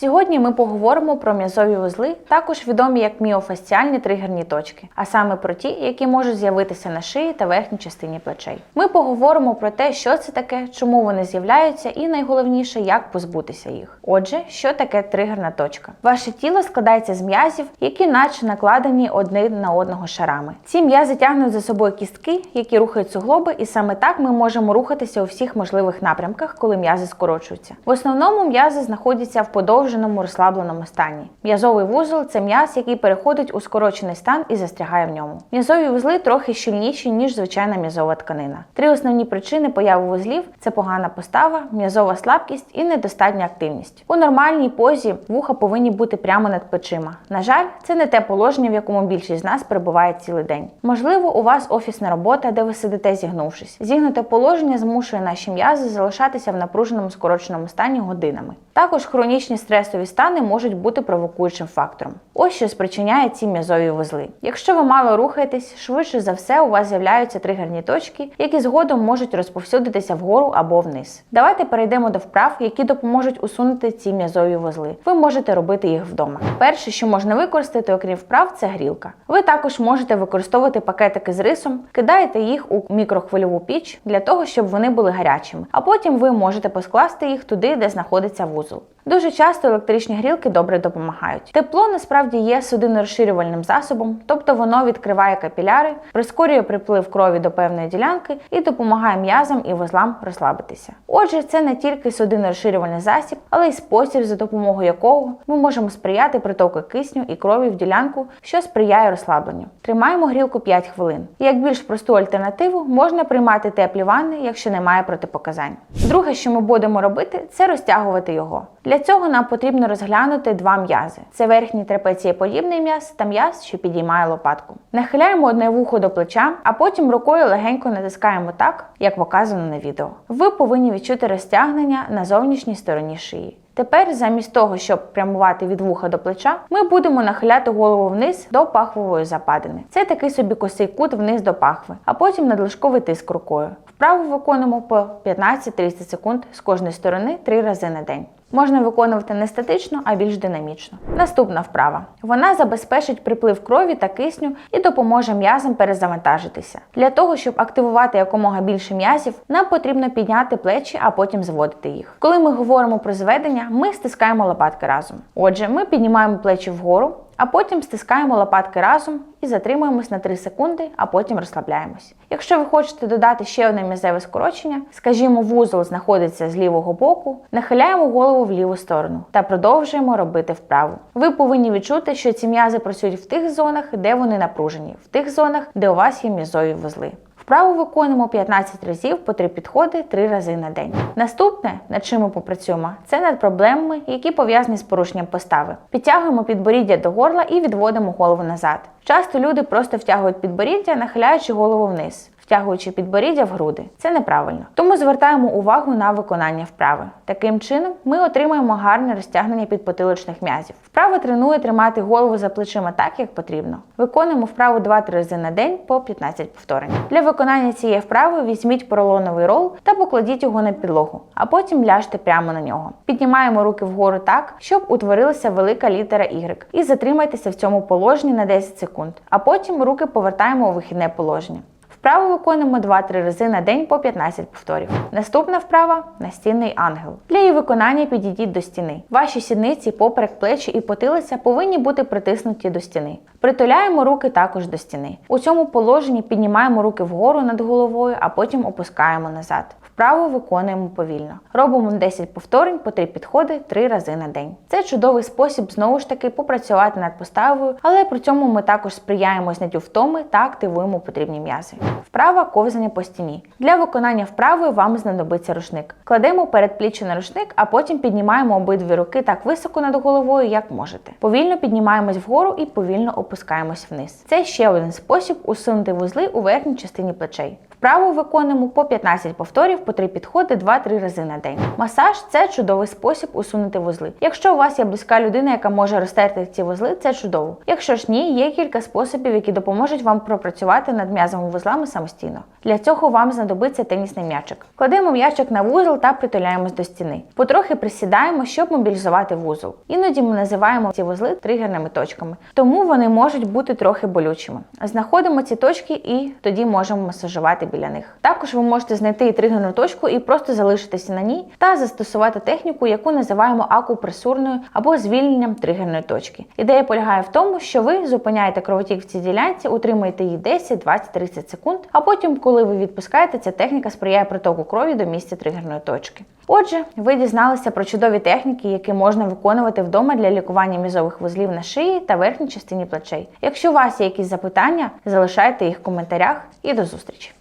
Сьогодні ми поговоримо про м'язові вузли, також відомі як міофасціальні тригерні точки, а саме про ті, які можуть з'явитися на шиї та верхній частині плечей. Ми поговоримо про те, що це таке, чому вони з'являються, і найголовніше, як позбутися їх. Отже, що таке тригерна точка? Ваше тіло складається з м'язів, які наче накладені один на одного шарами. Ці м'язи тягнуть за собою кістки, які рухають суглоби, і саме так ми можемо рухатися у всіх можливих напрямках, коли м'язи скорочуються. В основному м'язи знаходяться в подовженому розслабленому стані. М'язовий вузол це м'яз, який переходить у скорочений стан і застрягає в ньому. М'язові вузли трохи щільніші, ніж звичайна м'язова тканина. Три основні причини появи вузлів це погана постава, м'язова слабкість і недостатня активність. У нормальній позі вуха повинні бути прямо над плечима. На жаль, це не те положення, в якому більшість з нас перебуває цілий день. Можливо, у вас офісна робота, де ви сидите зігнувшись. Зігнуте положення змушує наші м'язи залишатися в напруженому скороченому стані годинами. Також хронічні стресові стани можуть бути провокуючим фактором. Ось що спричиняє ці м'язові вузли. Якщо ви мало рухаєтесь, швидше за все у вас з'являються тригерні точки, які згодом можуть розповсюдитися вгору або вниз. Давайте перейдемо до вправ, які допоможуть усунути ці м'язові вузли. Ви можете робити їх вдома. Перше, що можна використати, окрім вправ, це грілка. Ви також можете використовувати пакетики з рисом, кидаєте їх у мікрохвильову піч для того, щоб вони були гарячими, а потім ви можете поскласти їх туди, де знаходиться вузол. Дуже часто електричні грілки добре допомагають. Тепло насправді є судинорозширювальним засобом, тобто воно відкриває капіляри, прискорює приплив крові до певної ділянки і допомагає м'язам і вузлам розслабитися. Отже, це не тільки судинорозширювальний засіб, але й спосіб, за допомогою якого ми можемо сприяти притоку кисню і крові в ділянку, що сприяє розслабленню. Тримаємо грілку 5 хвилин. Як більш просту альтернативу можна приймати теплі ванни, якщо немає протипоказань. Друге, що ми будемо робити, це розтягувати його. Для цього нам потрібно розглянути два м'язи: це верхній трапецієподібний м'яз та м'яз, що підіймає лопатку. Нахиляємо одне вухо до плеча, а потім рукою легенько натискаємо так, як показано на відео. Ви повинні відчути розтягнення на зовнішній стороні шиї. Тепер, замість того, щоб прямувати від вуха до плеча, ми будемо нахиляти голову вниз до пахвової западини. Це такий собі косий кут вниз до пахви, а потім надлишковий тиск рукою. Вправу виконуємо по 15-30 секунд з кожної сторони 3 рази на день. Можна виконувати не статично, а більш динамічно. Наступна вправа. Вона забезпечить приплив крові та кисню і допоможе м'язам перезавантажитися. Для того, щоб активувати якомога більше м'язів, нам потрібно підняти плечі, а потім зводити їх. Коли ми говоримо про зведення, ми стискаємо лопатки разом. Отже, ми піднімаємо плечі вгору. А потім стискаємо лопатки разом і затримуємось на 3 секунди, а потім розслабляємось. Якщо ви хочете додати ще одне м'язеве скорочення, скажімо, вузол знаходиться з лівого боку, нахиляємо голову в ліву сторону та продовжуємо робити вправу. Ви повинні відчути, що ці м'язи працюють в тих зонах, де вони напружені, в тих зонах, де у вас є м'язові вузли. Вправу виконуємо 15 разів по 3 підходи 3 рази на день. Наступне, над чим ми попрацюємо, це над проблемами, які пов'язані з порушенням постави. Підтягуємо підборіддя до горла і відводимо голову назад. Часто люди просто втягують підборіддя, нахиляючи голову вниз. Втягуючи підборіддя в груди. Це неправильно. Тому звертаємо увагу на виконання вправи. Таким чином, ми отримаємо гарне розтягнення підпотилочних м'язів. Вправа тренує тримати голову за плечима так, як потрібно. Виконуємо вправу 2-3 рази на день по 15 повторень. Для виконання цієї вправи візьміть поролоновий рол та покладіть його на підлогу, а потім ляжте прямо на нього. Піднімаємо руки вгору так, щоб утворилася велика літера Y. І затримайтеся в цьому положенні на 10 секунд. А потім руки повертаємо у вихідне положення. Вправу виконуємо 2-3 рази на день по 15 повторів. Наступна вправа настінний ангел. Для її виконання підійдіть до стіни. Ваші сідниці, поперек, плечі і потилиця повинні бути притиснуті до стіни. Притуляємо руки також до стіни. У цьому положенні піднімаємо руки вгору над головою, а потім опускаємо назад. Вправу виконуємо повільно. Робимо 10 повторень по 3 підходи 3 рази на день. Це чудовий спосіб знову ж таки попрацювати над поставою, але при цьому ми також сприяємо зняттю втоми та активуємо потрібні м'язи. Вправа ковзання по стіні. Для виконання вправи вам знадобиться рушник. Кладемо передпліччя на рушник, а потім піднімаємо обидві руки так високо над головою, як можете. Повільно піднімаємось вгору і повільно опускаємось вниз. Це ще один спосіб усунути вузли у верхній частині плечей. Вправу виконуємо по 15 повторів по 3 підходи 2-3 рази на день. Масаж це чудовий спосіб усунути вузли. Якщо у вас є близька людина, яка може розтерти ці вузли, це чудово. Якщо ж ні, є кілька способів, які допоможуть вам пропрацювати над м'язовими вузлами самостійно. Для цього вам знадобиться тенісний м'ячик. Кладемо м'ячик на вузол та притуляємось до стіни. Потрохи присідаємо, щоб мобілізувати вузол. Іноді ми називаємо ці вузли тригерними точками, тому вони можуть бути трохи болючими. Знаходимо ці точки і тоді можемо масажувати біля них. Також ви можете знайти тригерну точку і просто залишитися на ній та застосувати техніку, яку називаємо акупресурною або звільненням тригерної точки. Ідея полягає в тому, що ви зупиняєте кровотік в цій ділянці, утримуєте її 10, 20, 30 секунд, а потім, коли ви відпускаєте, ця техніка сприяє притоку крові до місця тригерної точки. Отже, ви дізналися про чудові техніки, які можна виконувати вдома для лікування мізових вузлів на шиї та верхній частині плечей. Якщо у вас є якісь запитання, залишайте їх в коментарях і до зустрічі!